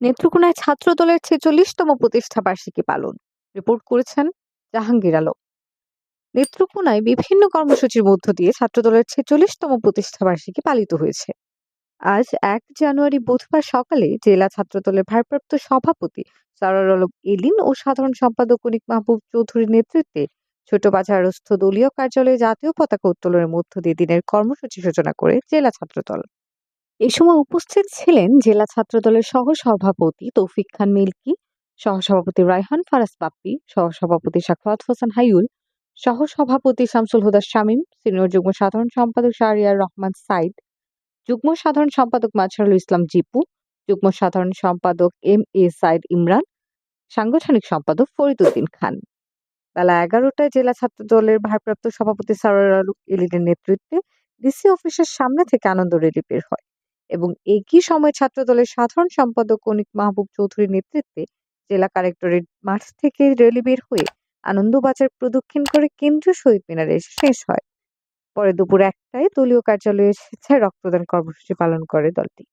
নেত্রকোনায় ছাত্রদলের ছেচল্লিশতম প্রতিষ্ঠা বার্ষিকী পালন। রিপোর্ট করেছেন জাহাঙ্গীর আলম। নেত্রকোনায় বিভিন্ন কর্মসূচির মধ্য দিয়ে ছাত্রদলের ছেচল্লিশতম প্রতিষ্ঠা বার্ষিকী পালিত হয়েছে। আজ এক জানুয়ারি বুধবার সকালে জেলা ছাত্রদলের ভারপ্রাপ্ত সভাপতি সারার আলম এলিন ও সাধারণ সম্পাদক অনিক মাহবুব চৌধুরীর নেতৃত্বে ছোট বাজারস্থ দলীয় কার্যালয়ে জাতীয় পতাকা উত্তোলনের মধ্য দিয়ে দিনের কর্মসূচি সূচনা করে জেলা ছাত্রদল। এ সময় উপস্থিত ছিলেন জেলা ছাত্রদলের সহ সভাপতি তৌফিক খান মিল্কি, সহসভাপতি রায়হান ফারাজ পাপ্পি সহসভাপতি সাখাওয়াত হোসেন হাইউল, সহসভাপতি শামসুল হুদা শামীম, সিনিয়র যুগ্ম সাধারণ সম্পাদক শাহরিয়ার রহমান সাইদ, যুগ্ম সাধারণ সম্পাদক মাজহারুল ইসলাম জিপু, যুগ্ম সাধারণ সম্পাদক এম এ সাইদ ইমরান, সাংগঠনিক সম্পাদক ফরিদ উদ্দিন খান। বেলা এগারোটায় জেলা ছাত্র দলের ভারপ্রাপ্ত সভাপতি সারোয়ার আলম এলিনের নেতৃত্বে ডিসি অফিসের সামনে থেকে আনন্দ র্যালি বের হয়। এবং একই সময় ছাত্রদলের সাধারণ সম্পাদক কণিক মাহবুব চৌধুরীর নেতৃত্বে জেলা কালেক্টরেট মাঠ থেকে রেলি বের হয়ে আনন্দবাজার প্রদক্ষিণ করে কেন্দ্রীয় শহীদ মিনারে এসে শেষ হয়। পরে দুপুর একটায় দলীয় কার্যালয়ে স্বেচ্ছায় রক্তদান কর্মসূচি পালন করে দলটি।